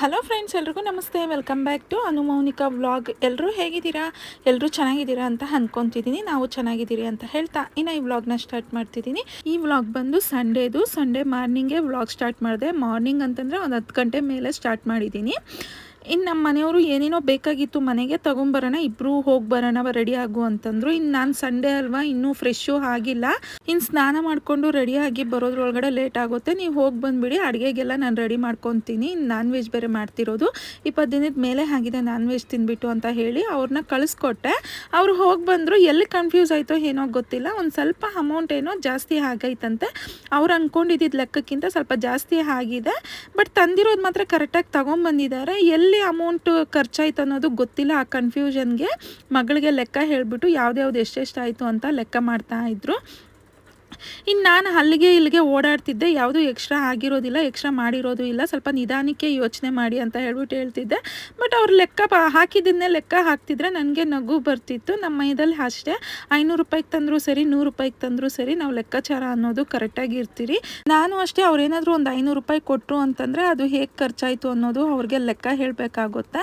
Hello friends ಎಲ್ರಿಗೂ ನಮಸ್ತೆ. Welcome back to Anumounika vlog ಎಲ್ಲರೂ ಹೇಗಿದ್ದೀರಾ? ಎಲ್ಲರೂ ಚೆನ್ನಾಗಿದ್ದೀರಾ ಅಂತ ಅಂದ್ಕೊತಿದ್ದೀನಿ ನಾವು ಚೆನ್ನಾಗಿದ್ದೀರಿ ಅಂತ ಹೇಳ್ತಾ ಇನ್ನು ಈ ವ್ಲಾಗ್ನ ಸ್ಟಾರ್ಟ್ ಮಾಡ್ತಿದ್ದೀನಿ. ಈ ವ್ಲಾಗ್ ಬಂದು ಸಂಡೇದು ಸಂಡೇ ಮಾರ್ನಿಂಗೇ ವ್ಲಾಗ್ ಸ್ಟಾರ್ಟ್ ಮಾಡಿದೆ. ಮಾರ್ನಿಂಗ್ ಅಂತಂದರೆ ಒಂದು ಹತ್ತು ಗಂಟೆ ಮೇಲೆ ಸ್ಟಾರ್ಟ್ ಮಾಡಿದ್ದೀನಿ. ಇನ್ನು ನಮ್ಮ ಮನೆಯವರು ಏನೇನೋ ಬೇಕಾಗಿತ್ತು ಮನೆಗೆ ತಗೊಂಬರೋಣ ಇಬ್ಬರು ಹೋಗಿ ಬರೋಣ ರೆಡಿ ಆಗು ಅಂತಂದರು. ಇನ್ನು ನಾನು ಸಂಡೇ ಅಲ್ವಾ, ಇನ್ನೂ ಫ್ರೆಶ್ಶು ಆಗಿಲ್ಲ. ಇನ್ನು ಸ್ನಾನ ಮಾಡಿಕೊಂಡು ರೆಡಿಯಾಗಿ ಬರೋದ್ರೊಳಗಡೆ ಲೇಟ್ ಆಗುತ್ತೆ. ನೀವು ಹೋಗಿ ಬಂದುಬಿಡಿ, ಅಡುಗೆಗೆಲ್ಲ ನಾನು ರೆಡಿ ಮಾಡ್ಕೊತೀನಿ. ಇನ್ನು ನಾನ್ ವೆಜ್ ಬೇರೆ ಮಾಡ್ತಿರೋದು. ಇಪ್ಪತ್ತು ದಿನದ ಮೇಲೆ ಆಗಿದೆ ನಾನ್ ವೆಜ್ ತಿಂದ್ಬಿಟ್ಟು ಅಂತ ಹೇಳಿ ಅವ್ರನ್ನ ಕಳಿಸ್ಕೊಟ್ಟೆ. ಅವ್ರು ಹೋಗಿ ಬಂದರು, ಎಲ್ಲಿ ಕನ್ಫ್ಯೂಸ್ ಆಯಿತೋ ಏನೋ ಗೊತ್ತಿಲ್ಲ. ಒಂದು ಸ್ವಲ್ಪ ಅಮೌಂಟ್ ಏನೋ ಜಾಸ್ತಿ ಆಗೈತಂತೆ. ಅವ್ರು ಅಂದ್ಕೊಂಡಿದ್ದಿದ್ದು ಲೆಕ್ಕಕ್ಕಿಂತ ಸ್ವಲ್ಪ ಜಾಸ್ತಿ ಆಗಿದೆ. ಬಟ್ ತಂದಿರೋದು ಮಾತ್ರ ಕರೆಕ್ಟಾಗಿ ತೊಗೊಂಬಂದಿದ್ದಾರೆ. ಎಲ್ಲಿ ಅಮೌಂಟ್ ಖರ್ಚಾಯ್ತು ಅನ್ನೋದು ಗೊತ್ತಿಲ್ಲ. ಆ ಕನ್ಫ್ಯೂಷನ್ಗೆ ಮಗಳಿಗೆ ಲೆಕ್ಕ ಹೇಳಿಬಿಟ್ಟು ಯಾವ್ದು ಎಷ್ಟೆಷ್ಟು ಆಯಿತು ಅಂತ ಲೆಕ್ಕ ಮಾಡ್ತಾ ಇದ್ರು. ಇನ್ನು ನಾನು ಅಲ್ಲಿಗೆ ಇಲ್ಲಿಗೆ ಓಡಾಡ್ತಿದ್ದೆ, ಯಾವುದೂ ಎಕ್ಸ್ಟ್ರಾ ಆಗಿರೋದಿಲ್ಲ ಎಕ್ಸ್ಟ್ರಾ ಮಾಡಿರೋದು ಇಲ್ಲ. ಸ್ವಲ್ಪ ನಿಧಾನಕ್ಕೆ ಯೋಚನೆ ಮಾಡಿ ಅಂತ ಹೇಳ್ಬಿಟ್ಟು ಹೇಳ್ತಿದ್ದೆ. ಬಟ್ ಅವ್ರು ಲೆಕ್ಕ ಹಾಕಿದ್ದನ್ನೇ ಲೆಕ್ಕ ಹಾಕ್ತಿದ್ರೆ ನನಗೆ ನಗು ಬರ್ತಿತ್ತು. ನಮ್ಮ ಮೈದಲ್ಲಿ ಅಷ್ಟೇ. ಐನೂರು ರೂಪಾಯಿಗೆ ತಂದರೂ ಸರಿ, ನೂರು ರೂಪಾಯಿಗೆ ತಂದರೂ ಸರಿ, ನಾವು ಲೆಕ್ಕಾಚಾರ ಅನ್ನೋದು ಕರೆಕ್ಟಾಗಿ ಇರ್ತೀರಿ. ನಾನು ಅಷ್ಟೇ ಅವ್ರೇನಾದರೂ ಒಂದು ಐನೂರು ರೂಪಾಯಿ ಕೊಟ್ಟರು ಅಂತಂದರೆ ಅದು ಹೇಗೆ ಖರ್ಚಾಯಿತು ಅನ್ನೋದು ಅವ್ರಿಗೆ ಲೆಕ್ಕ ಹೇಳಬೇಕಾಗುತ್ತೆ.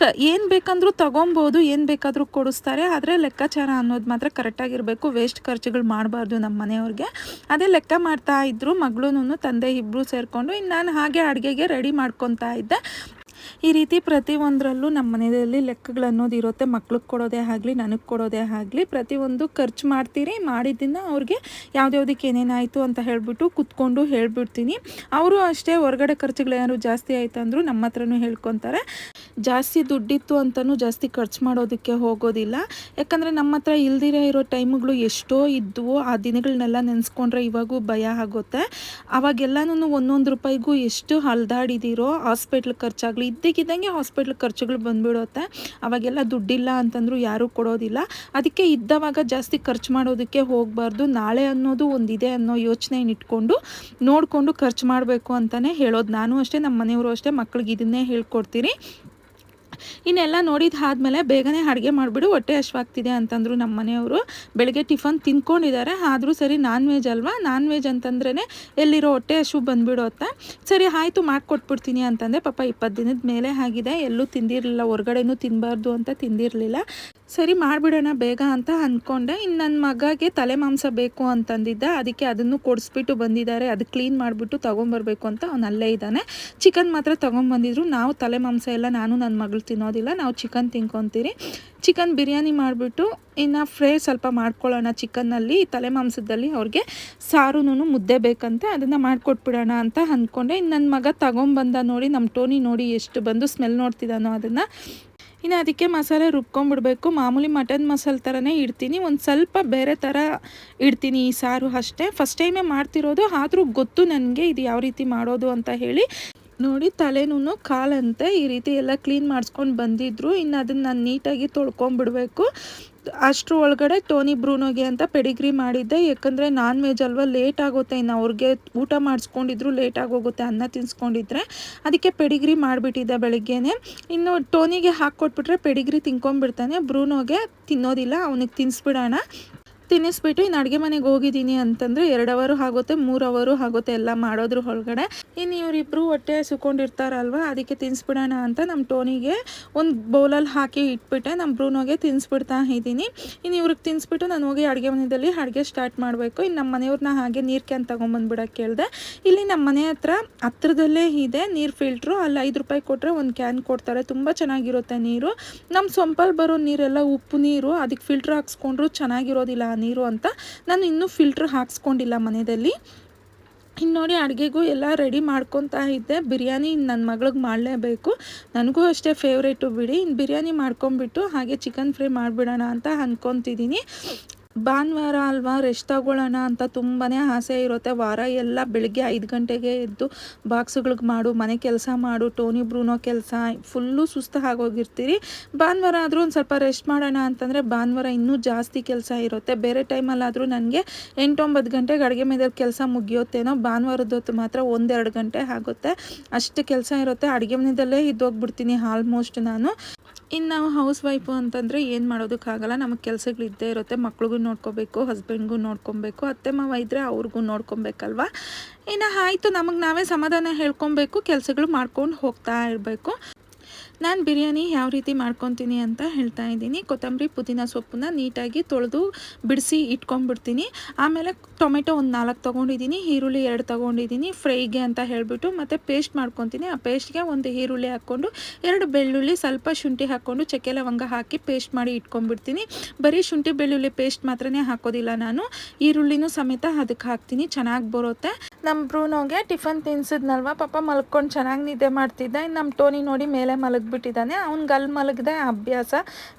ಕ ಏನು ಬೇಕಂದ್ರೂ ತೊಗೊಬೋದು, ಏನು ಬೇಕಾದರೂ ಕೊಡಿಸ್ತಾರೆ. ಆದರೆ ಲೆಕ್ಕಾಚಾರ ಅನ್ನೋದು ಮಾತ್ರ ಕರೆಕ್ಟಾಗಿರಬೇಕು ವೇಸ್ಟ್ ಖರ್ಚುಗಳು ಮಾಡಬಾರ್ದು ನಮ್ಮ ಮನೆಯವ್ರಿಗೆ. ಅದೇ ಲೆಕ್ಕ ಮಾಡ್ತಾ ಇದ್ದರು ಮಗಳೂ ತಂದೆ ಇಬ್ಬರು ಸೇರಿಕೊಂಡು ಇನ್ನು ನಾನು ಹಾಗೆ ಅಡುಗೆಗೆ ರೆಡಿ ಮಾಡ್ಕೊತಾ ಇದ್ದೆ. ಈ ರೀತಿ ಪ್ರತಿಯೊಂದರಲ್ಲೂ ನಮ್ಮ ಮನೆಯಲ್ಲಿ ಲೆಕ್ಕಗಳು ಅನ್ನೋದು ಇರುತ್ತೆ. ಮಕ್ಳಿಗೆ ಕೊಡೋದೇ ಆಗಲಿ, ನನಗೆ ಕೊಡೋದೇ ಆಗಲಿ ಪ್ರತಿಯೊಂದು ಖರ್ಚು ಮಾಡ್ತೀರಿ. ಮಾಡಿದ್ದನ್ನು ಅವ್ರಿಗೆ ಯಾವ್ದ್ಯಾವ್ದಕ್ಕೆ ಏನೇನಾಯಿತು ಅಂತ ಹೇಳಿಬಿಟ್ಟು ಕುತ್ಕೊಂಡು ಹೇಳ್ಬಿಡ್ತೀನಿ. ಅವರು ಅಷ್ಟೇ ಹೊರಗಡೆ ಖರ್ಚುಗಳೇನಾದ್ರು ಜಾಸ್ತಿ ಆಯಿತು ಅಂದರೂ ನಮ್ಮ ಹತ್ರನೂ ಹೇಳ್ಕೊತಾರೆ. ಜಾಸ್ತಿ ದುಡ್ಡಿತ್ತು ಅಂತಲೂ ಜಾಸ್ತಿ ಖರ್ಚು ಮಾಡೋದಕ್ಕೆ ಹೋಗೋದಿಲ್ಲ. ಯಾಕಂದರೆ ನಮ್ಮ ಹತ್ರ ಇಲ್ದಿರೇ ಇರೋ ಟೈಮ್ಗಳು ಎಷ್ಟೋ ಇದ್ದವು ಆ ದಿನಗಳನ್ನೆಲ್ಲ ನೆನೆಸ್ಕೊಂಡ್ರೆ ಇವಾಗೂ ಭಯ ಆಗುತ್ತೆ. ಅವಾಗೆಲ್ಲನೂ ಒಂದೊಂದು ರೂಪಾಯಿಗೂ ಎಷ್ಟು ಹಲ್ದಾಡಿದಿರೋ, ಹಾಸ್ಪಿಟ್ಲ್ ಖರ್ಚಾಗಲಿ ಇದ್ದಕ್ಕಿದ್ದಂಗೆ ಹಾಸ್ಪಿಟ್ಲ್ ಖರ್ಚುಗಳು ಬಂದ್ಬಿಡುತ್ತೆ. ಅವಾಗೆಲ್ಲ ದುಡ್ಡಿಲ್ಲ ಅಂತಂದರೂ ಯಾರೂ ಕೊಡೋದಿಲ್ಲ. ಅದಕ್ಕೆ ಇದ್ದವಾಗ ಜಾಸ್ತಿ ಖರ್ಚು ಮಾಡೋದಕ್ಕೆ ಹೋಗಬಾರ್ದು. ನಾಳೆ ಅನ್ನೋದು ಒಂದಿದೆ ಅನ್ನೋ ಯೋಚನೆ ಇಟ್ಕೊಂಡು ನೋಡಿಕೊಂಡು ಖರ್ಚು ಮಾಡಬೇಕು ಅಂತಲೇ ಹೇಳೋದು. ನಾನು ಅಷ್ಟೇ ನಮ್ಮ ಮನೆಯವರು ಅಷ್ಟೇ ಮಕ್ಳಿಗೆ ಇದನ್ನೇ ಹೇಳ್ಕೊಡ್ತೀನಿ ಇನ್ನೆಲ್ಲ ನೋಡಿದ ಆದಮೇಲೆ ಬೇಗನೆ ಅಡುಗೆ ಮಾಡಿಬಿಡು, ಹೊಟ್ಟೆ ಹಶ್ವಾಗ್ತಿದೆ ಅಂತಂದರು ನಮ್ಮ ಮನೆಯವರು. ಬೆಳಗ್ಗೆ ಟಿಫನ್ ತಿನ್ಕೊಂಡಿದ್ದಾರೆ ಆದರೂ ಸರಿ ನಾನ್ ವೆಜ್ ಅಲ್ವಾ? ನಾನ್ ವೆಜ್ ಅಂತಂದ್ರೇ ಎಲ್ಲಿರೋ ಹೊಟ್ಟೆ ಹಶು ಬಂದುಬಿಡುತ್ತೆ ಸರಿ, ಆಯಿತು, ಮಾಡಿಕೊಟ್ಬಿಡ್ತೀನಿ ಅಂತಂದೆ. ಪಾಪ ಇಪ್ಪತ್ತು ದಿನದ ಮೇಲೆ ಆಗಿದೆ. ಎಲ್ಲೂ ತಿಂದಿರಲಿಲ್ಲ. ಹೊರಗಡೆನೂ ತಿನ್ನಬಾರ್ದು ಅಂತ ತಿಂದಿರಲಿಲ್ಲ. ಸರಿ, ಮಾಡಿಬಿಡೋಣ ಬೇಗ ಅಂತ ಅಂದ್ಕೊಂಡೆ ಇನ್ನು ನನ್ನ ಮಗಗೆ ತಲೆ ಮಾಂಸ ಬೇಕು ಅಂತಂದಿದ್ದ. ಅದಕ್ಕೆ ಅದನ್ನು ಕೊಡಿಸ್ಬಿಟ್ಟು ಬಂದಿದ್ದಾರೆ. ಅದು ಕ್ಲೀನ್ ಮಾಡಿಬಿಟ್ಟು ತೊಗೊಂಬರ್ಬೇಕು ಅಂತ ಅವನಲ್ಲೇ ಇದ್ದಾನೆ. ಚಿಕನ್ ಮಾತ್ರ ತೊಗೊಂಬಂದಿದ್ರು. ನಾವು ತಲೆ ಮಾಂಸ ಎಲ್ಲ ನಾನು ನನ್ನ ಮಗಳು ತಿನ್ನೋದಿಲ್ಲ. ನಾವು ಚಿಕನ್ ತಿನ್ಕೊತೀರಿ. ಚಿಕನ್ ಬಿರಿಯಾನಿ ಮಾಡಿಬಿಟ್ಟು ಇನ್ನು ಫ್ರೈ ಸ್ವಲ್ಪ ಮಾಡ್ಕೊಳ್ಳೋಣ ಚಿಕನ್ನಲ್ಲಿ ತಲೆ ಮಾಂಸದಲ್ಲಿ ಅವ್ರಿಗೆ ಸಾರುನು ಮುದ್ದೆ ಬೇಕಂತೆ, ಅದನ್ನು ಮಾಡಿಕೊಟ್ಬಿಡೋಣ ಅಂತ ಅಂದ್ಕೊಂಡೆ. ಇನ್ನು ನನ್ನ ಮಗ ತಗೊಂಬಂದ ನೋಡಿ ನಮ್ಮ ಟೋನಿ ನೋಡಿ ಎಷ್ಟು ಬಂದು ಸ್ಮೆಲ್ ನೋಡ್ತಿದ್ದಾನೋ ಅದನ್ನು. ಇನ್ನು ಅದಕ್ಕೆ ಮಸಾಲೆ ರುಬ್ಕೊಂಡ್ಬಿಡ್ಬೇಕು. ಮಾಮೂಲಿ ಮಟನ್ ಮಸಾಲೆ ಥರನೇ ಇಡ್ತೀನಿ. ಒಂದು ಸ್ವಲ್ಪ ಬೇರೆ ಥರ ಇಡ್ತೀನಿ ಈ ಸಾರು ಅಷ್ಟೇ. ಫಸ್ಟ್ ಟೈಮೇ ಮಾಡ್ತಿರೋದು, ಆದರೂ ಗೊತ್ತು ನನಗೆ ಇದು ಯಾವ ರೀತಿ ಮಾಡೋದು ಅಂತ ಹೇಳಿ ನೋಡಿ ತಲೆನೂ ಕಾಲಂತೆ ಈ ರೀತಿ ಎಲ್ಲ ಕ್ಲೀನ್ ಮಾಡಿಸ್ಕೊಂಡು ಬಂದಿದ್ರು. ಇನ್ನು ಅದನ್ನು ನಾನು ನೀಟಾಗಿ ತೊಳ್ಕೊಂಬಿಡಬೇಕು. ಅಷ್ಟರ ಒಳಗಡೆ ಟೋನಿ ಬ್ರೂನೋಗೆ ಅಂತ ಪೆಡಿಗ್ರಿ ಮಾಡಿದ್ದೆ. ಯಾಕಂದರೆ ನಾನ್ ವೆಜ್ ಅಲ್ವಾ ಲೇಟ್ ಆಗುತ್ತೆ. ಇನ್ನು ಅವ್ರಿಗೆ ಊಟ ಮಾಡಿಸ್ಕೊಂಡಿದ್ರು ಲೇಟ್ ಆಗೋಗುತ್ತೆ ಅನ್ನ ತಿನ್ಸ್ಕೊಂಡಿದ್ರೆ. ಅದಕ್ಕೆ ಪೆಡಿಗ್ರಿ ಮಾಡಿಬಿಟ್ಟಿದ್ದೆ ಬೆಳಿಗ್ಗೆನೆ. ಇನ್ನು ಟೋನಿಗೆ ಹಾಕ್ಕೊಟ್ಬಿಟ್ರೆ ಪೆಡಿಗ್ರಿ ತಿನ್ಕೊಂಬಿಡ್ತಾನೆ. ಬ್ರೂನೋಗೆ ತಿನ್ನೋದಿಲ್ಲ, ಅವನಿಗೆ ತಿನ್ನಿಸ್ಬಿಡೋಣ ತಿನ್ನಿಸ್ಬಿಟ್ಟು, ಇನ್ನು ಅಡುಗೆ ಮನೆಗೆ ಹೋಗಿದ್ದೀನಿ ಅಂತಂದರೆ ಎರಡು ಅವರು ಆಗುತ್ತೆ, ಮೂರು ಅವರು ಆಗುತ್ತೆ, ಎಲ್ಲ ಮಾಡೋದ್ರ ಒಳಗಡೆ. ಇನ್ನು ಇವರಿಬ್ಬರು ಹೊಟ್ಟೆ ಸುಕೊಂಡಿರ್ತಾರಲ್ವ ಅದಕ್ಕೆ ತಿನ್ನಿಸ್ಬಿಡೋಣ ಅಂತ ನಮ್ಮ ಟೋನಿಗೆ ಒಂದು ಬೌಲಲ್ಲಿ ಹಾಕಿ ಇಟ್ಬಿಟ್ಟೆ, ನಮ್ಮ ಬ್ರೂನೋಗೆ ತಿನ್ನಿಸ್ಬಿಡ್ತಾ ಇದ್ದೀನಿ. ಇನ್ನು ಇವ್ರಿಗೆ ತಿನ್ನಿಸ್ಬಿಟ್ಟು ನಾನು ಹೋಗಿ ಅಡುಗೆ ಮನೆಯಲ್ಲಿ ಅಡುಗೆ ಸ್ಟಾರ್ಟ್ ಮಾಡಬೇಕು. ಇನ್ನು ನಮ್ಮ ಮನೆಯವ್ರನ್ನ ಹಾಗೆ ನೀರು ಕ್ಯಾನ್ ತೊಗೊಂಬಂದ್ಬಿಡಕ್ಕೆ ಕೇಳಿದೆ. ಇಲ್ಲಿ ನಮ್ಮ ಮನೆ ಹತ್ರ ಹತ್ರದಲ್ಲೇ ಇದೆ ನೀರು ಫಿಲ್ಟ್ರು ಅಲ್ಲಿ ಐದು ರೂಪಾಯಿ ಕೊಟ್ಟರೆ ಒಂದು ಕ್ಯಾನ್ ಕೊಡ್ತಾರೆ, ತುಂಬ ಚೆನ್ನಾಗಿರುತ್ತೆ ನೀರು. ನಮ್ಮ ಸೊಂಪಲ್ಲಿ ಬರೋ ನೀರೆಲ್ಲ ಉಪ್ಪು ನೀರು, ಅದಕ್ಕೆ ಫಿಲ್ಟ್ರ್ ಹಾಕ್ಸ್ಕೊಂಡ್ರು ಚೆನ್ನಾಗಿರೋದಿಲ್ಲ ನೀರು ಅಂತ ನಾನು ಇನ್ನೂ ಫಿಲ್ಟ್ರ್ ಹಾಕ್ಸ್ಕೊಂಡಿಲ್ಲ ಮನೆಯಲ್ಲಿ. ಇನ್ನು ನೋಡಿ ಅಡುಗೆಗೂ ಎಲ್ಲ ರೆಡಿ ಮಾಡ್ಕೊತಾ ಇದ್ದೆ. ಬಿರಿಯಾನಿ ನನ್ನ ಮಗಳಿಗೆ ಮಾಡಲೇಬೇಕು. ನನಗೂ ಅಷ್ಟೇ ಫೇವ್ರೇಟು ಬಿಡಿ. ಇನ್ನು ಬಿರಿಯಾನಿ ಮಾಡ್ಕೊಂಬಿಟ್ಟು ಹಾಗೆ ಚಿಕನ್ ಫ್ರೈ ಮಾಡಿಬಿಡೋಣ ಅಂತ ಅಂದ್ಕೊತಿದ್ದೀನಿ ಭಾನುವಾರ ಅಲ್ವಾ? ರೆಸ್ಟ್ ತಗೊಳ್ಳೋಣ ಅಂತ ತುಂಬಾ ಆಸೆ ಇರುತ್ತೆ. ವಾರ ಎಲ್ಲ ಬೆಳಗ್ಗೆ ಐದು ಗಂಟೆಗೆ ಎದ್ದು ಬಾಕ್ಸ್ಗಳಿಗೆ ಮಾಡು, ಮನೆ ಕೆಲಸ ಮಾಡು, ಟೋನಿ ಬ್ರೂನೋ ಕೆಲಸ, ಫುಲ್ಲು ಸುಸ್ತು ಆಗೋಗಿರ್ತೀರಿ. ಭಾನುವಾರ ಆದರೂ ಒಂದು ಸ್ವಲ್ಪ ರೆಸ್ಟ್ ಮಾಡೋಣ ಅಂತಂದರೆ ಭಾನುವಾರ ಇನ್ನೂ ಜಾಸ್ತಿ ಕೆಲಸ ಇರುತ್ತೆ. ಬೇರೆ ಟೈಮಲ್ಲಾದರೂ ನನಗೆ ಎಂಟೊಂಬತ್ತು ಗಂಟೆಗೆ ಅಡುಗೆ ಮೇಲೆ ಕೆಲಸ ಮುಗಿಯುತ್ತೇನೋ ಭಾನುವಾರದ ಹೊತ್ತು ಮಾತ್ರ ಒಂದೆರಡು ಗಂಟೆ ಆಗುತ್ತೆ. ಅಷ್ಟು ಕೆಲಸ ಇರುತ್ತೆ. ಅಡುಗೆ ಮನೆಯಲ್ಲೇ ಇದ್ದೋಗ್ಬಿಡ್ತೀನಿ ಆಲ್ಮೋಸ್ಟ್ ನಾನು. ಇನ್ನು ನಾವು ಹೌಸ್ ವೈಫು ಅಂತಂದರೆ ಏನು ಮಾಡೋದಕ್ಕಾಗಲ್ಲ. ನಮಗೆ ಕೆಲಸಗಳಿದ್ದೇ ಇರುತ್ತೆ. ಮಕ್ಳಿಗೂ ನೋಡ್ಕೋಬೇಕು, ಹಸ್ಬೆಂಡ್ಗೂ ನೋಡ್ಕೊಬೇಕು, ಅತ್ತೆ, ಮಾವ ಇದ್ದರೆ ಅವ್ರಿಗೂ ನೋಡ್ಕೊಬೇಕಲ್ವ? ಇನ್ನು ಆಯಿತು, ನಮಗೆ ನಾವೇ ಸಮಾಧಾನ ಹೇಳ್ಕೊಬೇಕು, ಕೆಲಸಗಳು ಮಾಡ್ಕೊಂಡು ಹೋಗ್ತಾ ಇರಬೇಕು. ನಾನು ಬಿರಿಯಾನಿ ಯಾವ ರೀತಿ ಮಾಡ್ಕೊತೀನಿ ಅಂತ ಹೇಳ್ತಾ ಇದ್ದೀನಿ. ಕೊತ್ತಂಬರಿ ಪುದೀನ ಸೊಪ್ಪನ್ನ ನೀಟಾಗಿ ತೊಳೆದು ಬಿಡಿಸಿ ಇಟ್ಕೊಂಡ್ಬಿಡ್ತೀನಿ. ಆಮೇಲೆ ಟೊಮೆಟೊ ಒಂದು ನಾಲ್ಕು ತೊಗೊಂಡಿದ್ದೀನಿ, ಈರುಳ್ಳಿ ಎರಡು ತೊಗೊಂಡಿದ್ದೀನಿ, ಫ್ರೈಗೆ ಅಂತ ಹೇಳಿಬಿಟ್ಟು ಮತ್ತು ಪೇಸ್ಟ್ ಮಾಡ್ಕೊತೀನಿ. ಆ ಪೇಸ್ಟ್ಗೆ ಒಂದು ಈರುಳ್ಳಿ ಹಾಕ್ಕೊಂಡು, ಎರಡು ಬೆಳ್ಳುಳ್ಳಿ ಸ್ವಲ್ಪ ಶುಂಠಿ ಹಾಕ್ಕೊಂಡು ಚಕ್ಕೆ ಲವಂಗ ಹಾಕಿ ಪೇಸ್ಟ್ ಮಾಡಿ ಇಟ್ಕೊಂಡ್ಬಿಡ್ತೀನಿ. ಬರೀ ಶುಂಠಿ ಬೆಳ್ಳುಳ್ಳಿ ಪೇಸ್ಟ್ ಮಾತ್ರನೇ ಹಾಕೋದಿಲ್ಲ ನಾನು. ಈರುಳ್ಳಿನೂ ಸಮೇತ ಅದಕ್ಕೆ ಹಾಕ್ತೀನಿ, ಚೆನ್ನಾಗಿ ಬರುತ್ತೆ. ನಮ್ಮ ಬ್ರೂನೋಗೆ ಟಿಫನ್ ತಿನ್ಸಿದ್ನಲ್ವ? ಪಾಪ ಮಲ್ಕೊಂಡು ಚೆನ್ನಾಗಿ ನಿದ್ದೆ ಮಾಡ್ತಿದ್ದೆ. ನಮ್ಮ ಟೋನಿ ನೋಡಿ ಮೇಲೆ ಮಲಗಿಬಿಟ್ಟಿದ್ದಾನೆ ಅವ್ನು ಗಲ್ ಮಲಗಿದೆ ಅಭ್ಯಾಸ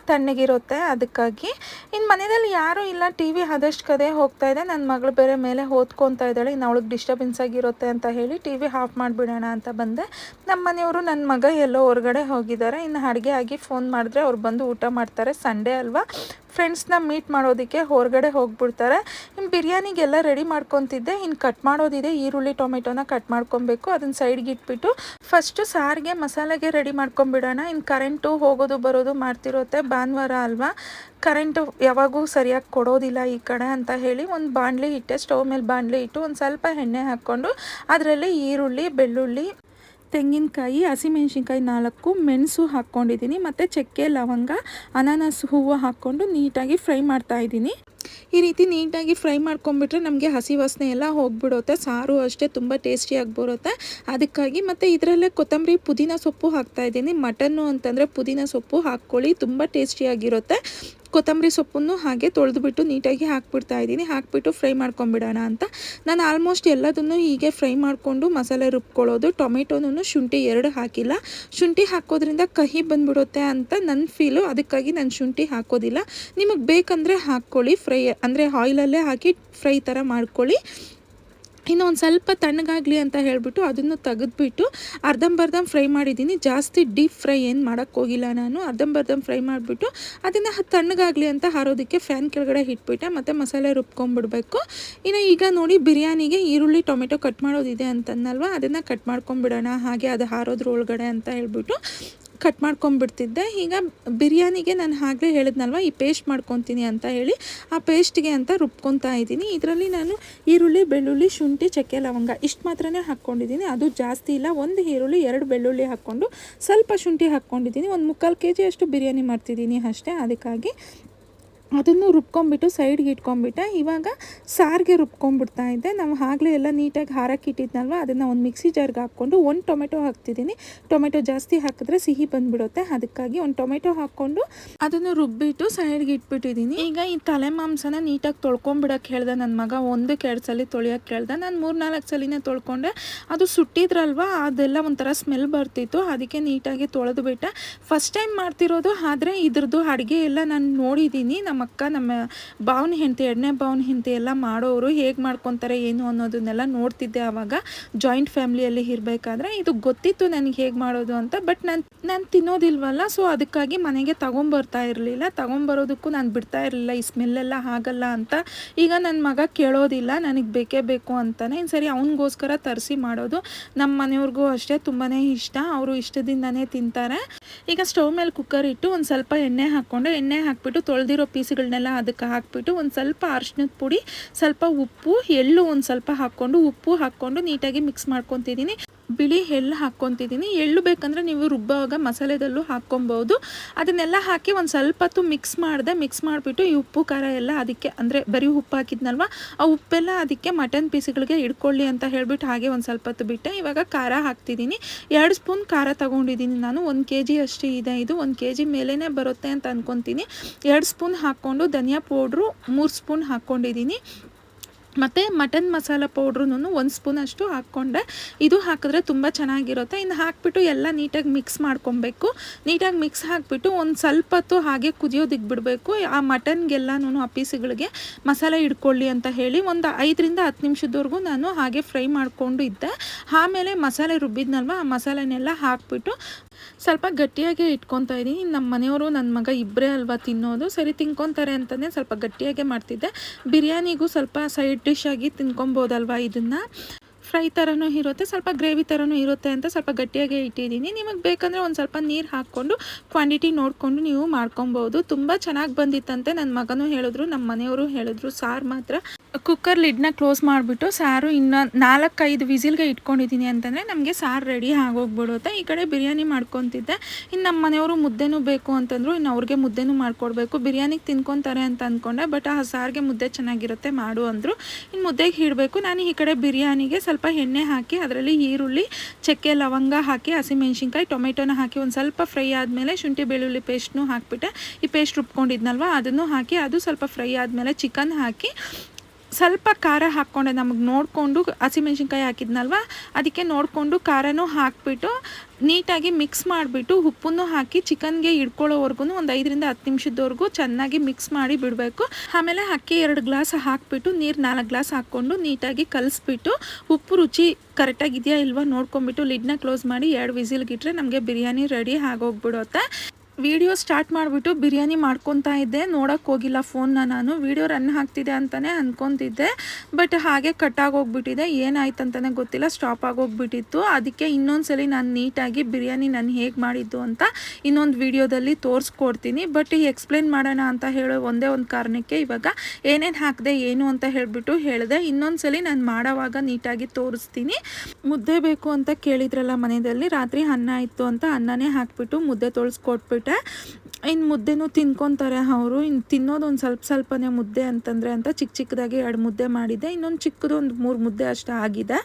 ತಣ್ಣಗಿರುತ್ತೆ. ಅದಕ್ಕಾಗಿ ಇನ್ನು ಮನೆಯಲ್ಲಿ ಯಾರೂ ಇಲ್ಲ. ಟಿ ವಿ ಆದಷ್ಟು ಕದೆ ಹೋಗ್ತಾ ಇದೆ. ನನ್ನ ಮಗಳು ಬೇರೆ ಮೇಲೆ ಓದ್ಕೊತಾ ಇದ್ದಾಳೆ. ಇನ್ನು ಅವಳಿಗೆ ಡಿಸ್ಟರ್ಬೆನ್ಸ್ ಆಗಿರುತ್ತೆ ಅಂತ ಹೇಳಿ ಟಿ ವಿ ಆಫ್ ಮಾಡಿಬಿಡೋಣ ಅಂತ ಬಂದೆ. ನಮ್ಮ ಮನೆಯವರು ನನ್ನ ಮಗ ಎಲ್ಲೋ ಹೊರಗಡೆ ಹೋಗಿದ್ದಾರೆ. ಇನ್ನು ಅಡುಗೆ ಆಗಿ ಫೋನ್ ಮಾಡಿದ್ರೆ ಅವ್ರು ಬಂದು ಊಟ ಮಾಡ್ತಾರೆ. ಸಂಡೇ ಅಲ್ವಾ? ಫ್ರೆಂಡ್ಸ್ನ ಮೀಟ್ ಮಾಡೋದಕ್ಕೆ ಹೊರಗಡೆ ಹೋಗ್ಬಿಡ್ತಾರೆ. ಇನ್ನು ಬಿರಿಯಾನಿಗೆಲ್ಲ ರೆಡಿ ಮಾಡ್ಕೊತಿದ್ದೆ. ಇನ್ನು ಕಟ್ ಮಾಡೋದಿದೆ. ಈರುಳ್ಳಿ ಟೊಮೆಟೊನ ಕಟ್ ಮಾಡ್ಕೊಬೇಕು. ಅದನ್ನ ಸೈಡ್ಗೆ ಇಟ್ಬಿಟ್ಟು ಫಸ್ಟು ಸಾರಿಗೆ ಮಸಾಲೆಗೆ ರೆಡಿ ಮಾಡ್ಕೊಂಬಿಡೋಣ. ಇನ್ನು ಕರೆಂಟು ಹೋಗೋದು, ಬರೋದು ಮಾಡ್ತಿರುತ್ತೆ. ಭಾನುವಾರ ಅಲ್ವಾ? ಕರೆಂಟು ಯಾವಾಗೂ ಸರಿಯಾಗಿ ಕೊಡೋದಿಲ್ಲ ಈ ಕಡೆ ಅಂತ ಹೇಳಿ ಒಂದು ಬಾಣಲಿ ಇಟ್ಟೆ ಸ್ಟವ್ ಮೇಲೆ ಬಾಣಲಿ ಇಟ್ಟು ಒಂದು ಸ್ವಲ್ಪ ಎಣ್ಣೆ ಹಾಕ್ಕೊಂಡು ಅದರಲ್ಲಿ ಈರುಳ್ಳಿ, ಬೆಳ್ಳುಳ್ಳಿ ತೆಂಗಿನಕಾಯಿ, ಹಸಿಮೆಣ್ಸಿನ್ಕಾಯಿ ನಾಲ್ಕು, ಮೆಣಸು ಹಾಕ್ಕೊಂಡಿದ್ದೀನಿ, ಮತ್ತು ಚಕ್ಕೆ, ಲವಂಗ, ಅನಾನಸ್ ಹೂವು ಹಾಕ್ಕೊಂಡು ನೀಟಾಗಿ ಫ್ರೈ ಮಾಡ್ತಾ ಇದ್ದೀನಿ. ಈ ರೀತಿ ನೀಟಾಗಿ ಫ್ರೈ ಮಾಡ್ಕೊಂಬಿಟ್ರೆ ನಮಗೆ ಹಸಿ ವಾಸನೆ ಎಲ್ಲ ಹೋಗ್ಬಿಡುತ್ತೆ, ಸಾರು ಅಷ್ಟೇ ತುಂಬ ಟೇಸ್ಟಿಯಾಗಿ ಬರುತ್ತೆ ಅದಕ್ಕಾಗಿ ಮತ್ತು ಇದರಲ್ಲೇ ಕೊತ್ತಂಬರಿ, ಪುದೀನ ಸೊಪ್ಪು ಹಾಕ್ತಾಯಿದ್ದೀನಿ ಮಟನ್ನು ಅಂತಂದರೆ ಪುದೀನ ಸೊಪ್ಪು ಹಾಕ್ಕೊಳ್ಳಿ, ತುಂಬ ಟೇಸ್ಟಿಯಾಗಿರುತ್ತೆ ಕೊತ್ತಂಬರಿ ಸೊಪ್ಪನ್ನು ಹಾಗೆ ತೊಳೆದುಬಿಟ್ಟು ನೀಟಾಗಿ ಹಾಕ್ಬಿಡ್ತಾ ಇದ್ದೀನಿ. ಹಾಕ್ಬಿಟ್ಟು ಫ್ರೈ ಮಾಡ್ಕೊಂಬಿಡೋಣ ಅಂತ. ನಾನು ಆಲ್ಮೋಸ್ಟ್ ಎಲ್ಲದನ್ನು ಹೀಗೆ ಫ್ರೈ ಮಾಡಿಕೊಂಡು ಮಸಾಲೆ ರುಬ್ಕೊಳ್ಳೋದು ಟೊಮೆಟೊನೂ ಶುಂಠಿ ಎರಡು ಹಾಕಿಲ್ಲ. ಶುಂಠಿ ಹಾಕೋದ್ರಿಂದ ಕಹಿ ಬಂದ್ಬಿಡುತ್ತೆ ಅಂತ ನನ್ನ ಫೀಲು. ಅದಕ್ಕಾಗಿ ನಾನು ಶುಂಠಿ ಹಾಕೋದಿಲ್ಲ. ನಿಮಗೆ ಬೇಕಂದರೆ ಹಾಕ್ಕೊಳ್ಳಿ. ಫ್ರೈ, ಅಂದರೆ ಆಯಿಲಲ್ಲೇ ಹಾಕಿ ಫ್ರೈ ಥರ ಮಾಡ್ಕೊಳ್ಳಿ. ಇನ್ನು ಒಂದು ಸ್ವಲ್ಪ ತಣ್ಣಗಾಗಲಿ ಅಂತ ಹೇಳಿಬಿಟ್ಟು ಅದನ್ನು ತೆಗೆದುಬಿಟ್ಟು ಅರ್ಧಂಬರ್ಧಂ ಫ್ರೈ ಮಾಡಿದ್ದೀನಿ. ಜಾಸ್ತಿ ಡೀಪ್ ಫ್ರೈ ಏನು ಮಾಡೋಕ್ಕೋಗಿಲ್ಲ ನಾನು. ಅರ್ಧಂಬರ್ಧಂ ಫ್ರೈ ಮಾಡಿಬಿಟ್ಟು ಅದನ್ನು ತಣ್ಣಗಾಗಲಿ ಅಂತ ಹಾರೋದಕ್ಕೆ ಫ್ಯಾನ್ ಕೆಳಗಡೆ ಇಟ್ಬಿಟ್ಟೆ. ಮತ್ತು ಮಸಾಲೆ ರುಬ್ಕೊಂಡ್ಬಿಡ್ಬೇಕು. ಇನ್ನು ಈಗ ನೋಡಿ ಬಿರಿಯಾನಿಗೆ ಈರುಳ್ಳಿ, ಟೊಮೆಟೊ ಕಟ್ ಮಾಡೋದಿದೆ ಅಂತಂದಲ್ವ ಅದನ್ನು ಕಟ್ ಮಾಡ್ಕೊಂಬಿಡೋಣ ಹಾಗೆ ಅದು ಹಾರೋದ್ರ ಒಳಗಡೆ ಅಂತ ಹೇಳ್ಬಿಟ್ಟು ಕಟ್ ಮಾಡ್ಕೊಂಬಿಡ್ತಿದ್ದೆ ಈಗ ಬಿರಿಯಾನಿಗೆ ನಾನು ಆಗಲೇ ಹೇಳಿದ್ನಲ್ವ, ಈ ಪೇಸ್ಟ್ ಮಾಡ್ಕೊತೀನಿ ಅಂತ ಹೇಳಿ ಆ ಪೇಸ್ಟ್ಗೆ ಅಂತ ರುಬ್ಕೊತಾ ಇದ್ದೀನಿ. ಇದರಲ್ಲಿ ನಾನು ಈರುಳ್ಳಿ, ಬೆಳ್ಳುಳ್ಳಿ, ಶುಂಠಿ, ಚಕ್ಕೆ, ಲವಂಗ ಇಷ್ಟು ಮಾತ್ರನೇ ಹಾಕ್ಕೊಂಡಿದ್ದೀನಿ. ಅದು ಜಾಸ್ತಿ ಇಲ್ಲ. ಒಂದು ಈರುಳ್ಳಿ, ಎರಡು ಬೆಳ್ಳುಳ್ಳಿ ಹಾಕ್ಕೊಂಡು ಸ್ವಲ್ಪ ಶುಂಠಿ ಹಾಕ್ಕೊಂಡಿದ್ದೀನಿ. ಒಂದು ಮುಕ್ಕಾಲು ಕೆ ಜಿ ಅಷ್ಟು ಬಿರಿಯಾನಿ ಮಾಡ್ತಿದ್ದೀನಿ ಅಷ್ಟೇ. ಅದಕ್ಕಾಗಿ ಅದನ್ನು ರುಬ್ಕೊಂಡ್ಬಿಟ್ಟು ಸೈಡ್ಗೆ ಇಟ್ಕೊಂಬಿಟ್ಟೆ. ಇವಾಗ ಸಾರಿಗೆ ರುಬ್ಕೊಂಬಿಡ್ತಾ ಇದ್ದೆ. ನಾವು ಆಗಲೇ ಎಲ್ಲ ನೀಟಾಗಿ ಹಾರಕ್ಕೆ ಇಟ್ಟಿದ್ನಲ್ವ, ಅದನ್ನು ಒಂದು ಮಿಕ್ಸಿ ಜಾರ್ಗೆ ಹಾಕ್ಕೊಂಡು ಒಂದು ಟೊಮೆಟೊ ಹಾಕ್ತಿದ್ದೀನಿ. ಟೊಮೆಟೊ ಜಾಸ್ತಿ ಹಾಕಿದ್ರೆ ಸಿಹಿ ಬಂದುಬಿಡುತ್ತೆ. ಅದಕ್ಕಾಗಿ ಒಂದು ಟೊಮೆಟೊ ಹಾಕ್ಕೊಂಡು ಅದನ್ನು ರುಬ್ಬಿಟ್ಟು ಸೈಡ್ಗೆ ಇಟ್ಬಿಟ್ಟಿದ್ದೀನಿ. ಈಗ ಈ ತಲೆ ಮಾಂಸನ ನೀಟಾಗಿ ತೊಳ್ಕೊಂಬಿಡೋಕ್ಕೆ ಹೇಳ್ದೆ. ನನ್ನ ಮಗ ಒಂದು ಎರಡು ಸಲ ತೊಳಿಯೋಕ್ಕೆ ಹೇಳ್ದೆ ನಾನು ಮೂರು ನಾಲ್ಕು ಸಲಿನೇ ತೊಳ್ಕೊಂಡೆ. ಅದು ಸುಟ್ಟಿದ್ರಲ್ವ? ಅದೆಲ್ಲ ಒಂಥರ ಸ್ಮೆಲ್ ಬರ್ತಿತ್ತು. ಅದಕ್ಕೆ ನೀಟಾಗಿ ತೊಳೆದು ಬಿಟ್ಟೆ ಫಸ್ಟ್ ಟೈಮ್ ಮಾಡ್ತಿರೋದು, ಆದರೆ ಇದ್ರದ್ದು ಅಡುಗೆ ಎಲ್ಲ ನಾನು ನೋಡಿದ್ದೀನಿ. ಅಕ್ಕ, ನಮ್ಮ ಬಾವನ ಹೆಂಡತಿ ಎಣ್ಣೆ ಬಾವನ ಹೆಂಡತಿ ಎಲ್ಲ ಮಾಡೋರು ಹೇಗೆ ಮಾಡ್ಕೊತಾರೆ, ಏನು ಅನ್ನೋದನ್ನೆಲ್ಲ ನೋಡ್ತಿದ್ದೆ ಆವಾಗ. ಜಾಯಿಂಟ್ ಫ್ಯಾಮಿಲಿಯಲ್ಲಿ ಇರಬೇಕಾದ್ರೆ ಇದು ಗೊತ್ತಿತ್ತು ನನಗೆ ಹೇಗೆ ಮಾಡೋದು ಅಂತ ಬಟ್ ನಾನು ನಾನು ತಿನ್ನೋದಿಲ್ವಲ್ಲ ಸೊ ಅದಕ್ಕಾಗಿ ಮನೆಗೆ ತಗೊಂಬರ್ತಾ ಇರಲಿಲ್ಲ. ತಗೊಂಬರೋದಕ್ಕೂ ನಾನು ಬಿಡ್ತಾ ಇರಲಿಲ್ಲ, ಈ ಸ್ಮೆಲ್ಲೆಲ್ಲ ಆಗಲ್ಲ ಅಂತ. ಈಗ ನನ್ನ ಮಗ ಕೇಳೋದಿಲ್ಲ, ನನಗೆ ಬೇಕೇ ಬೇಕು ಅಂತಾನೆ. ಇನ್ನು ಸರಿ ಅವನಿಗೋಸ್ಕರ ತರಿಸಿ ಮಾಡೋದು. ನಮ್ಮ ಮನೆಯವ್ರಿಗೂ ಅಷ್ಟೇ ತುಂಬಾ ಇಷ್ಟ. ಅವರು ಇಷ್ಟದಿಂದನೇ ತಿಂತಾರೆ. ಈಗ ಸ್ಟವ್ ಮೇಲೆ ಕುಕ್ಕರ್ ಇಟ್ಟು ಒಂದು ಸ್ವಲ್ಪ ಎಣ್ಣೆ ಹಾಕ್ಕೊಂಡು, ಎಣ್ಣೆ ಹಾಕ್ಬಿಟ್ಟು ತೊಳೆದಿರೋ ಪೀಸ್ಗಳನ್ನೆಲ್ಲ ಅದಕ್ಕೆ ಹಾಕಿಬಿಟ್ಟು ಒಂದು ಸ್ವಲ್ಪ ಅರ್ಶಿನದ ಪುಡಿ, ಸ್ವಲ್ಪ ಉಪ್ಪು, ಎಳ್ಳು ಒಂದು ಸ್ವಲ್ಪ ಹಾಕ್ಕೊಂಡು, ಉಪ್ಪು ಹಾಕ್ಕೊಂಡು ನೀಟಾಗಿ ಮಿಕ್ಸ್ ಮಾಡ್ಕೊತಿದ್ದೀನಿ. ಬಿಳಿ ಎಳ್ಳು ಹಾಕ್ಕೊತಿದ್ದೀನಿ. ಎಳ್ಳು ಬೇಕಂದರೆ ನೀವು ರುಬ್ಬುವಾಗ ಮಸಾಲೆದಲ್ಲೂ ಹಾಕ್ಕೊಬೋದು. ಅದನ್ನೆಲ್ಲ ಹಾಕಿ ಒಂದು ಸ್ವಲ್ಪ ಹೊತ್ತು ಮಿಕ್ಸ್ ಮಾಡಿದೆ ಮಿಕ್ಸ್ ಮಾಡಿಬಿಟ್ಟು ಈ ಉಪ್ಪು, ಖಾರ ಎಲ್ಲ ಅದಕ್ಕೆ ಅಂದರೆ ಬರೀ ಉಪ್ಪು ಹಾಕಿದ್ನಲ್ವ? ಆ ಉಪ್ಪೆಲ್ಲ ಅದಕ್ಕೆ ಮಟನ್ ಪೀಸ್ಗಳಿಗೆ ಇಡ್ಕೊಳ್ಳಿ ಅಂತ ಹೇಳಿಬಿಟ್ಟು ಹಾಗೆ ಒಂದು ಸ್ವಲ್ಪ ಹೊತ್ತು ಬಿಟ್ಟೆ. ಇವಾಗ ಖಾರ ಹಾಕ್ತಿದ್ದೀನಿ. ಎರಡು ಸ್ಪೂನ್ ಖಾರ ತೊಗೊಂಡಿದ್ದೀನಿ ನಾನು. ಒಂದು ಕೆ ಜಿ ಅಷ್ಟು ಇದೆ ಇದು. ಒಂದು ಕೆ ಜಿ ಮೇಲೇ ಬರುತ್ತೆ ಅಂತ ಅಂದ್ಕೊತೀನಿ ಎರಡು ಸ್ಪೂನ್ ಹಾಕ್ಕೊಂಡು ಧನಿಯಾ ಪೌಡ್ರು, ಮೂರು ಸ್ಪೂನ್ ಹಾಕ್ಕೊಂಡಿದ್ದೀನಿ. ಮತ್ತು ಮಟನ್ ಮಸಾಲ ಪೌಡ್ರೂ ಒಂದು ಸ್ಪೂನ್ ಅಷ್ಟು ಹಾಕ್ಕೊಂಡೆ. ಇದು ಹಾಕಿದ್ರೆ ತುಂಬ ಚೆನ್ನಾಗಿರುತ್ತೆ. ಇನ್ನು ಹಾಕ್ಬಿಟ್ಟು ಎಲ್ಲ ನೀಟಾಗಿ ಮಿಕ್ಸ್ ಮಾಡ್ಕೊಬೇಕು. ನೀಟಾಗಿ ಮಿಕ್ಸ್ ಹಾಕಿಬಿಟ್ಟು ಒಂದು ಸ್ವಲ್ಪ ಹೊತ್ತು ಹಾಗೆ ಕುದಿಯೋದಿಕ್ಕೆ ಬಿಡಬೇಕು. ಆ ಮಟನ್ಗೆಲ್ಲನೂ ಆ ಪೀಸುಗಳಿಗೆ ಮಸಾಲೆ ಇಡ್ಕೊಳ್ಳಿ ಅಂತ ಹೇಳಿ ಒಂದು ಐದರಿಂದ ಹತ್ತು ನಿಮಿಷದವರೆಗೂ ನಾನು ಹಾಗೆ ಫ್ರೈ ಮಾಡಿಕೊಂಡು ಇದ್ದೆ. ಆಮೇಲೆ ಮಸಾಲೆ ರುಬ್ಬಿದ್ನಲ್ವ, ಆ ಮಸಾಲೆನೆಲ್ಲ ಹಾಕ್ಬಿಟ್ಟು ಸ್ವಲ್ಪ ಗಟ್ಟಿಯಾಗೆ ಇಟ್ಕೊತಾ ಇದ್ದೀನಿ. ನಮ್ಮ ಮನೆಯವರು, ನನ್ನ ಮಗ ಇಬ್ಬರೇ ಅಲ್ವಾ ತಿನ್ನೋದು. ಸರಿ, ತಿನ್ಕೊತಾರೆ ಅಂತಲೇ ಸ್ವಲ್ಪ ಗಟ್ಟಿಯಾಗೆ ಮಾಡ್ತಿದ್ದೆ. ಬಿರಿಯಾನಿಗೂ ಸ್ವಲ್ಪ ಸೈಡ್ ಡಿಶ್ ಆಗಿ ತಿನ್ಕೊಬೋದಲ್ವಾ ಇದನ್ನು? ಫ್ರೈ ಥರನೂ ಇರುತ್ತೆ, ಸ್ವಲ್ಪ ಗ್ರೇವಿ ಥರನೂ ಇರುತ್ತೆ ಅಂತ ಸ್ವಲ್ಪ ಗಟ್ಟಿಯಾಗೆ ಇಟ್ಟಿದ್ದೀನಿ. ನಿಮಗೆ ಬೇಕಂದರೆ ಒಂದು ಸ್ವಲ್ಪ ನೀರು ಹಾಕ್ಕೊಂಡು ಕ್ವಾಂಟಿಟಿ ನೋಡಿಕೊಂಡು ನೀವು ಮಾಡ್ಕೊಬೋದು. ತುಂಬ ಚೆನ್ನಾಗಿ ಬಂದಿತ್ತಂತೆ ನನ್ನ ಮಗನೂ ಹೇಳಿದ್ರು ನಮ್ಮ ಮನೆಯವರು ಹೇಳಿದ್ರು, ಸಾರು ಮಾತ್ರ ಕುಕ್ಕರ್ ಲಿಡ್ನ ಕ್ಲೋಸ್ ಮಾಡಿಬಿಟ್ಟು ಸಾರು ಇನ್ನು ನಾಲ್ಕೈದು ವಿಸಿಲ್ಗೆ ಇಟ್ಕೊಂಡಿದ್ದೀನಿ ಅಂತಂದರೆ ನಮಗೆ ಸಾರು ರೆಡಿ ಆಗೋಗ್ಬಿಡುತ್ತೆ. ಈ ಕಡೆ ಬಿರಿಯಾನಿ ಮಾಡ್ಕೊತಿದ್ದೆ. ಇನ್ನು ನಮ್ಮ ಮನೆಯವರು ಮುದ್ದೆನೂ ಬೇಕು ಅಂತಂದರು ಇನ್ನು ಅವ್ರಿಗೆ ಮುದ್ದೆನೂ ಮಾಡಿಕೊಡ್ಬೇಕು. ಬಿರಿಯಾನಿಗೆ ತಿನ್ಕೊತಾರೆ ಅಂತ ಅಂದ್ಕೊಂಡೆ ಬಟ್ ಆ ಸಾರಿಗೆ ಮುದ್ದೆ ಚೆನ್ನಾಗಿರುತ್ತೆ ಮಾಡು ಅಂದರು. ಇನ್ನು ಮುದ್ದೆಗೆ ಇಡಬೇಕು ನಾನು ಈ ಕಡೆ ಬಿರಿಯಾನಿಗೆ ಸ್ವಲ್ಪ ಎಣ್ಣೆ ಹಾಕಿ ಅದರಲ್ಲಿ ಈರುಳ್ಳಿ, ಚಕ್ಕೆ ಲವಂಗ ಹಾಕಿ, ಹಸಿಮೆಣ್ಸಿನ್ಕಾಯಿ, ಟೊಮೆಟೊನ ಹಾಕಿ ಒಂದು ಸ್ವಲ್ಪ ಫ್ರೈ ಆದಮೇಲೆ ಶುಂಠಿ ಬೆಳ್ಳುಳ್ಳಿ ಪೇಸ್ಟ್ನು ಹಾಕಿಬಿಟ್ಟೆ. ಈ ಪೇಸ್ಟ್ ರುಬ್ಕೊಂಡಿದ್ನಲ್ವ, ಅದನ್ನು ಹಾಕಿ ಅದು ಸ್ವಲ್ಪ ಫ್ರೈ ಆದಮೇಲೆ ಚಿಕನ್ ಹಾಕಿ ಸ್ವಲ್ಪ ಖಾರ ಹಾಕ್ಕೊಂಡೆ, ನಮಗೆ ನೋಡಿಕೊಂಡು ಹಸಿಮೆಣ್ಸಿನ್ಕಾಯಿ ಹಾಕಿದ್ನಲ್ವ? ಅದಕ್ಕೆ ನೋಡಿಕೊಂಡು ಖಾರನೂ ಹಾಕಿಬಿಟ್ಟು, ನೀಟಾಗಿ ಮಿಕ್ಸ್ ಮಾಡಿಬಿಟ್ಟು ಉಪ್ಪನ್ನು ಹಾಕಿ ಚಿಕನ್ಗೆ ಇಡ್ಕೊಳ್ಳೋವರೆಗೂ ಒಂದು ಐದರಿಂದ ಹತ್ತು ನಿಮಿಷದವರೆಗೂ ಚೆನ್ನಾಗಿ ಮಿಕ್ಸ್ ಮಾಡಿ ಬಿಡಬೇಕು. ಆಮೇಲೆ ಅಕ್ಕಿ ಎರಡು ಗ್ಲಾಸ್ ಹಾಕಿಬಿಟ್ಟು, ನೀರು ನಾಲ್ಕು ಗ್ಲಾಸ್ ಹಾಕ್ಕೊಂಡು ನೀಟಾಗಿ ಕಲಿಸ್ಬಿಟ್ಟು, ಉಪ್ಪು ರುಚಿ ಕರೆಕ್ಟಾಗಿದೆಯಾ ಇಲ್ವಾ ನೋಡ್ಕೊಂಬಿಟ್ಟು ಲಿಡ್ನ ಕ್ಲೋಸ್ ಮಾಡಿ ಎರಡು ವಿಸಿಲ್ಗಿಟ್ರೆ ನಮಗೆ ಬಿರಿಯಾನಿ ರೆಡಿ ಆಗೋಗ್ಬಿಡುತ್ತೆ? ವಿಡಿಯೋ ಸ್ಟಾರ್ಟ್ ಮಾಡಿಬಿಟ್ಟು ಬಿರಿಯಾನಿ ಮಾಡ್ಕೊತಾ ಇದ್ದೆ. ನೋಡೋಕ್ಕೆ ಹೋಗಿಲ್ಲ ಫೋನ್ನ ನಾನು. ವಿಡಿಯೋ ರನ್ ಆಗ್ತಿದೆ ಅಂತಲೇ ಅಂದ್ಕೊತಿದ್ದೆ ಬಟ್ ಹಾಗೆ ಕಟ್ ಆಗೋಗ್ಬಿಟ್ಟಿದೆ. ಏನಾಯ್ತು ಅಂತಲೇ ಗೊತ್ತಿಲ್ಲ. ಸ್ಟಾಪ್ ಆಗೋಗ್ಬಿಟ್ಟಿತ್ತು. ಅದಕ್ಕೆ ಇನ್ನೊಂದ್ಸಲಿ ನಾನು ನೀಟಾಗಿ ಬಿರಿಯಾನಿ ನಾನು ಹೇಗೆ ಮಾಡಿದ್ದು ಅಂತ ಇನ್ನೊಂದು ವಿಡಿಯೋದಲ್ಲಿ ತೋರಿಸ್ಕೊಡ್ತೀನಿ. ಬಟ್ ಈ ಎಕ್ಸ್ಪ್ಲೇನ್ ಮಾಡೋಣ ಅಂತ ಹೇಳೋ ಒಂದೇ ಒಂದು ಕಾರಣಕ್ಕೆ ಇವಾಗ ಏನೇನು ಹಾಕಿದೆ, ಏನು ಅಂತ ಹೇಳಿಬಿಟ್ಟು ಹೇಳಿದೆ. ಇನ್ನೊಂದ್ಸಲಿ ನಾನು ಮಾಡೋವಾಗ ನೀಟಾಗಿ ತೋರಿಸ್ತೀನಿ. ಮುದ್ದೆ ಬೇಕು ಅಂತ ಕೇಳಿದ್ರಲ್ಲ ಮನೆಯಲ್ಲಿ, ರಾತ್ರಿ ಅನ್ನ ಇತ್ತು ಅಂತ ಅನ್ನನೇ ಹಾಕ್ಬಿಟ್ಟು ಮುದ್ದೆ ತೊಳ್ಸ್ಕೊಟ್ಬಿಟ್ಟು போட்டுட்டேன் ಇನ್ನು ಮುದ್ದೆನೂ ತಿನ್ಕೊತಾರೆ ಅವರು. ಇನ್ನು ತಿನ್ನೋದು ಒಂದು ಸ್ವಲ್ಪ ಸ್ವಲ್ಪನೇ ಮುದ್ದೆ ಅಂತಂದರೆ ಅಂತ ಚಿಕ್ಕ ಚಿಕ್ಕದಾಗಿ ಎರಡು ಮುದ್ದೆ ಮಾಡಿದ್ದೆ. ಇನ್ನೊಂದು ಚಿಕ್ಕದು ಒಂದು ಮೂರು ಮುದ್ದೆ ಅಷ್ಟು ಆಗಿದೆ.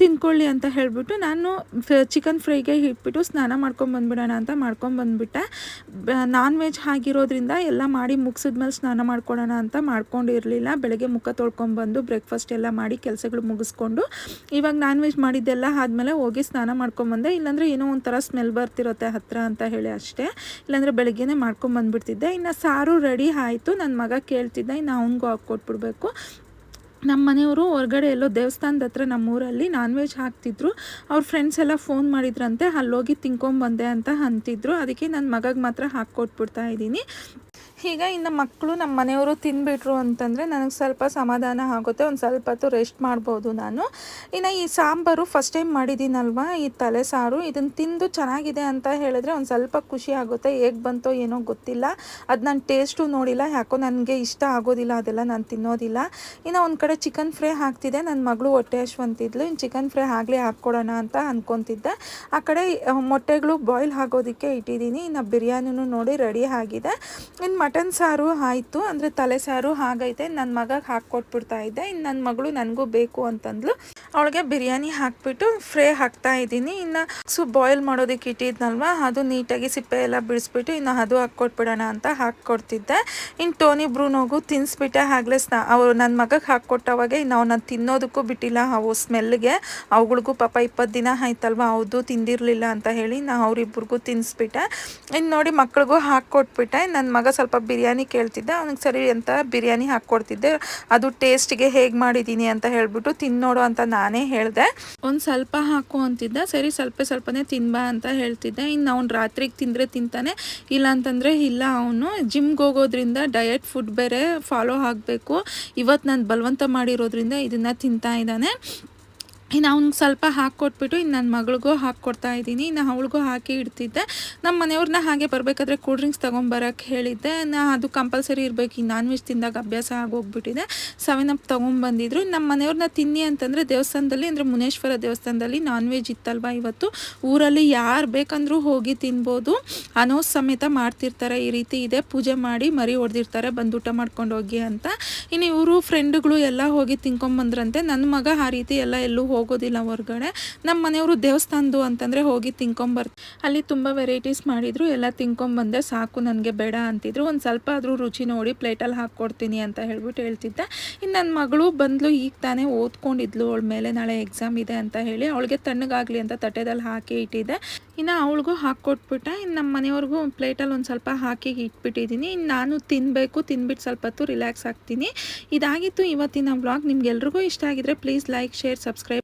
ತಿನ್ಕೊಳ್ಳಿ ಅಂತ ಹೇಳಿಬಿಟ್ಟು ನಾನು ಚಿಕನ್ ಫ್ರೈಗೆ ಇಟ್ಬಿಟ್ಟು ಸ್ನಾನ ಮಾಡ್ಕೊಂಬಂದ್ಬಿಡೋಣ ಅಂತ ಮಾಡ್ಕೊಂಬಂದ್ಬಿಟ್ಟೆ ನಾನ್ ವೆಜ್ ಆಗಿರೋದ್ರಿಂದ ಎಲ್ಲ ಮಾಡಿ ಮುಗಿಸಿದ್ಮೇಲೆ ಸ್ನಾನ ಮಾಡ್ಕೊಳ್ಳೋಣ ಅಂತ ಮಾಡ್ಕೊಂಡಿರಲಿಲ್ಲ. ಬೆಳಗ್ಗೆ ಮುಖ ತೊಳ್ಕೊಂಬಂದು ಬ್ರೇಕ್ಫಾಸ್ಟ್ ಎಲ್ಲ ಮಾಡಿ ಕೆಲಸಗಳು ಮುಗಿಸ್ಕೊಂಡು ಇವಾಗ ನಾನ್ ವೆಜ್ ಮಾಡಿದ್ದೆಲ್ಲ ಆದಮೇಲೆ ಹೋಗಿ ಸ್ನಾನ ಮಾಡ್ಕೊಂಬಂದೆ ಇಲ್ಲಾಂದರೆ ಏನೋ ಒಂಥರ ಸ್ಮೆಲ್ ಬರ್ತಿರುತ್ತೆ ಹತ್ತಿರ ಅಂತ ಹೇಳಿ ಅಷ್ಟೇ. ಇಲ್ಲಾಂದರೆ ಬೆಳಗ್ಗೆನೇ ಮಾಡ್ಕೊಂಬಂದ್ಬಿಡ್ತಿದ್ದೆ ಇನ್ನು ಸಾರು ರೆಡಿ ಆಯಿತು. ನನ್ನ ಮಗ ಕೇಳ್ತಿದ್ದೆ, ಇನ್ನು ಅವ್ನಿಗೂ ಹಾಕ್ಕೊಟ್ಬಿಡ್ಬೇಕು ನಮ್ಮ ಮನೆಯವರು ಹೊರಗಡೆ ಎಲ್ಲೋ ದೇವಸ್ಥಾನದ ಹತ್ರ ನಮ್ಮೂರಲ್ಲಿ ನಾನ್ ವೆಜ್ ಹಾಕ್ತಿದ್ರು. ಅವ್ರ ಫ್ರೆಂಡ್ಸ್ ಎಲ್ಲ ಫೋನ್ ಮಾಡಿದ್ರಂತೆ, ಅಲ್ಲೋಗಿ ತಿನ್ಕೊಂಬಂದೆ ಅಂತ ಅಂತಿದ್ರು. ಅದಕ್ಕೆ ನನ್ನ ಮಗಗೆ ಮಾತ್ರ ಹಾಕ್ಕೊಟ್ಬಿಡ್ತಾ ಇದ್ದೀನಿ. ಈಗ ಇನ್ನು ಮಕ್ಕಳು ನಮ್ಮ ಮನೆಯವರು ತಿಂದುಬಿಟ್ರು ಅಂತಂದರೆ ನನಗೆ ಸ್ವಲ್ಪ ಸಮಾಧಾನ ಆಗುತ್ತೆ, ಒಂದು ಸ್ವಲ್ಪ ಹೊತ್ತು ರೆಸ್ಟ್ ಮಾಡ್ಬೋದು ನಾನು. ಇನ್ನು ಈ ಸಾಂಬಾರು ಫಸ್ಟ್ ಟೈಮ್ ಮಾಡಿದ್ದೀನಲ್ವ, ಈ ತಲೆ ಸಾರು ಇದನ್ನು ತಿಂದು ಚೆನ್ನಾಗಿದೆ ಅಂತ ಹೇಳಿದ್ರೆ ಒಂದು ಸ್ವಲ್ಪ ಖುಷಿ ಆಗುತ್ತೆ, ಹೇಗೆ ಬಂತೋ ಏನೋ ಗೊತ್ತಿಲ್ಲ. ಅದು ನಾನು ಟೇಸ್ಟು ನೋಡಿಲ್ಲ, ಯಾಕೋ ನನಗೆ ಇಷ್ಟ ಆಗೋದಿಲ್ಲ, ಅದೆಲ್ಲ ನಾನು ತಿನ್ನೋದಿಲ್ಲ. ಇನ್ನು ಒಂದು ಕಡೆ ಚಿಕನ್ ಫ್ರೈ ಹಾಕ್ತಿದ್ದೆ ನನ್ನ ಮಗಳು ಹೊಟ್ಟೆ ಹಶ್ವಂತಿದ್ಲು ಇನ್ನು ಚಿಕನ್ ಫ್ರೈ ಆಗಲಿ ಹಾಕ್ಕೊಡೋಣ ಅಂತ ಅಂದ್ಕೊತಿದ್ದೆ ಆ ಕಡೆ ಮೊಟ್ಟೆಗಳು ಬಾಯ್ಲ್ ಆಗೋದಕ್ಕೆ ಇಟ್ಟಿದ್ದೀನಿ, ಇನ್ನು ಬಿರಿಯಾನಿನೂ ನೋಡಿ ರೆಡಿ ಆಗಿದೆ. ಇನ್ನು ಸಾರು ಆಯಿತು, ಅಂದರೆ ತಲೆ ಸಾರು ಹಾಗೈತೆ. ನನ್ನ ಮಗಗೆ ಹಾಕ್ಕೊಟ್ಬಿಡ್ತಾ ಇದ್ದೆ. ಇನ್ನು ನನ್ನ ಮಗಳು ನನಗೂ ಬೇಕು ಅಂತಂದ್ಲು. ಅವಳಿಗೆ ಬಿರಿಯಾನಿ ಹಾಕ್ಬಿಟ್ಟು ಫ್ರೈ ಹಾಕ್ತಾ ಇದ್ದೀನಿ. ಇನ್ನು ಸೊ ಬಾಯ್ಲ್ ಮಾಡೋದಕ್ಕೆ ಇಟ್ಟಿದ್ನಲ್ವ? ಅದು ನೀಟಾಗಿ ಸಿಪ್ಪೆ ಎಲ್ಲ ಬಿಡಿಸ್ಬಿಟ್ಟು ಇನ್ನು ಅದು ಹಾಕ್ಕೊಟ್ಬಿಡೋಣ ಅಂತ ಹಾಕ್ಕೊಡ್ತಿದ್ದೆ. ಇನ್ನು ಟೋನಿ ಬ್ರೂನೋಗು ತಿನ್ನಿಸ್ಬಿಟ್ಟೆ ಆಗಲೇ ಸ್ನಾ ಅವರು ನನ್ನ ಮಗಗೆ ಹಾಕ್ಕೊಟ್ಟವಾಗ ಇನ್ನು ನಾನು ತಿನ್ನೋದಕ್ಕೂ ಬಿಟ್ಟಿಲ್ಲ ಅವು ಸ್ಮೆಲ್ಗೆ. ಅವುಗಳಿಗೂ ಪಾಪ ಇಪ್ಪತ್ತು ದಿನ ಆಯ್ತಲ್ವ? ಅವ್ದು ತಿಂದಿರಲಿಲ್ಲ ಅಂತ ಹೇಳಿ ನಾ ಅವರಿಬ್ಬರಿಗೂ ತಿನ್ನಿಸ್ಬಿಟ್ಟೆ ಇನ್ನು ನೋಡಿ ಮಕ್ಳಿಗೂ ಹಾಕ್ಕೊಟ್ಬಿಟ್ಟೆ. ನನ್ನ ಮಗ ಸ್ವಲ್ಪ ಬಿರಿಯಾನಿ ಕೇಳ್ತಿದ್ದೆ. ಅವ್ನಿಗೆ ಸರಿ ಅಂತ ಬಿರಿಯಾನಿ ಹಾಕ್ಕೊಡ್ತಿದ್ದೆ. ಅದು ಟೇಸ್ಟಿಗೆ ಹೇಗೆ ಮಾಡಿದ್ದೀನಿ ಅಂತ ಹೇಳಿಬಿಟ್ಟು ತಿನ್ನೋಡು ಅಂತ ನಾನೇ ಹೇಳಿದೆ. ಒಂದು ಸ್ವಲ್ಪ ಹಾಕು ಅಂತಿದ್ದೆ, ಸರಿ ಸ್ವಲ್ಪ ಸ್ವಲ್ಪನೇ ತಿನ್ಬಾ ಅಂತ ಹೇಳ್ತಿದ್ದೆ. ಇನ್ನು ಅವ್ನು ರಾತ್ರಿಗೆ ತಿಂದರೆ ತಿಂತಾನೆ ಇಲ್ಲ ಅಂತಂದರೆ ಇಲ್ಲ ಅವನು. ಜಿಮ್ಗೆ ಹೋಗೋದ್ರಿಂದ ಡಯಟ್ ಫುಡ್ ಬೇರೆ ಫಾಲೋ ಆಗಬೇಕು. ಇವತ್ತು ನಾನು ಬಲವಂತ ಮಾಡಿರೋದ್ರಿಂದ ಇದನ್ನು ತಿಂತಾ ಇದ್ದಾನೆ. ಇನ್ನು ಅವ್ನಿಗೆ ಸ್ವಲ್ಪ ಹಾಕ್ಕೊಟ್ಬಿಟ್ಟು ಇನ್ನು ನನ್ನ ಮಗಳಿಗೂ ಹಾಕ್ಕೊಡ್ತಾ ಇದ್ದೀನಿ. ಇನ್ನು ಅವಳಿಗೂ ಹಾಕಿ ಇಡ್ತಿದ್ದೆ. ನಮ್ಮ ಮನೆಯವ್ರನ್ನ ಹಾಗೆ ಬರಬೇಕಾದ್ರೆ ಕೂಲ್ ಡ್ರಿಂಕ್ಸ್ ತೊಗೊಂಬರಕ್ಕೆ ಹೇಳಿದ್ದೆ. ನಾ ಅದು ಕಂಪಲ್ಸರಿ ಇರಬೇಕು. ಈ ನಾನ್ ವೆಜ್ ತಿಂದಾಗ ಅಭ್ಯಾಸ ಆಗೋಗ್ಬಿಟ್ಟಿದೆ. Seven up ತೊಗೊಂಬಂದಿದ್ರು. ನಮ್ಮ ಮನೆಯವ್ರನ್ನ ತಿನ್ನಿ ಅಂತಂದರೆ ದೇವಸ್ಥಾನದಲ್ಲಿ, ಅಂದರೆ ಮುನೇಶ್ವರ ದೇವಸ್ಥಾನದಲ್ಲಿ ನಾನ್ ವೆಜ್ ಇತ್ತಲ್ವ ಇವತ್ತು? ಊರಲ್ಲಿ ಯಾರು ಬೇಕಂದ್ರೂ ಹೋಗಿ ತಿನ್ಬೋದು. ಅನೋಸ್ ಸಮೇತ ಮಾಡ್ತಿರ್ತಾರೆ. ಈ ರೀತಿ ಇದೆ. ಪೂಜೆ ಮಾಡಿ ಮರಿ ಹೊಡೆದಿರ್ತಾರೆ ಬಂದು ಊಟ ಮಾಡ್ಕೊಂಡು ಹೋಗಿ ಅಂತ. ಇನ್ನು ಇವರು ಫ್ರೆಂಡ್ಗಳು ಎಲ್ಲ ಹೋಗಿ ತಿನ್ಕೊಂಬಂದ್ರಂತೆ. ನನ್ನ ಮಗ ಆ ರೀತಿ ಎಲ್ಲ ಎಲ್ಲೂ ಹೋಗೋದಿಲ್ಲ ಹೊರ್ಗಡೆ. ನಮ್ಮ ಮನೆಯವರು ದೇವಸ್ಥಾನದ್ದು ಅಂತಂದರೆ ಹೋಗಿ ತಿನ್ಕೊಂಬರ್, ಅಲ್ಲಿ ತುಂಬ ವೆರೈಟೀಸ್ ಮಾಡಿದರು. ಎಲ್ಲ ತಿನ್ಕೊಂಬಂದೆ ಸಾಕು, ನನಗೆ ಬೇಡ ಅಂತಿದ್ರು. ಒಂದು ಸ್ವಲ್ಪ ಆದರೂ ರುಚಿ ನೋಡಿ ಪ್ಲೇಟಲ್ಲಿ ಹಾಕ್ಕೊಡ್ತೀನಿ ಅಂತ ಹೇಳ್ಬಿಟ್ಟು ಹೇಳ್ತಿದ್ದೆ. ಇನ್ನು ನನ್ನ ಮಗಳು ಬಂದ್ಲು, ಈಗ ತಾನೇ ಓದ್ಕೊಂಡಿದ್ಲು, ಅವಳ ಮೇಲೆ ನಾಳೆ ಎಕ್ಸಾಮ್ ಇದೆ ಅಂತ ಹೇಳಿ. ಅವಳಿಗೆ ತಣ್ಣಗಾಗಲಿ ಅಂತ ತಟ್ಟೆದಲ್ಲಿ ಹಾಕಿ ಇಟ್ಟಿದ್ದೆ. ಇನ್ನು ಅವಳಿಗೂ ಹಾಕ್ಕೊಟ್ಬಿಟ್ಟೆ. ಇನ್ನು ನಮ್ಮ ಮನೆಯವ್ರಿಗೂ ಪ್ಲೇಟಲ್ಲಿ ಒಂದು ಸ್ವಲ್ಪ ಹಾಕಿ ಇಟ್ಬಿಟ್ಟಿದ್ದೀನಿ. ಇನ್ನು ನಾನು ತಿನ್ನಬೇಕು ತಿನ್ಬಿಟ್ಟು ಸ್ವಲ್ಪ ಹೊತ್ತು ರಿಲ್ಯಾಕ್ಸ್ ಆಗ್ತೀನಿ. ಇದಾಗಿತ್ತು ಇವತ್ತಿನ ವ್ಲಾಗ್. ನಿಮ್ಗೆಲ್ರಿಗೂ ಇಷ್ಟ ಆಗಿದ್ರೆ ಪ್ಲೀಸ್ ಲೈಕ್, ಶೇರ್, ಸಬ್ಸ್ಕ್ರೈಬ್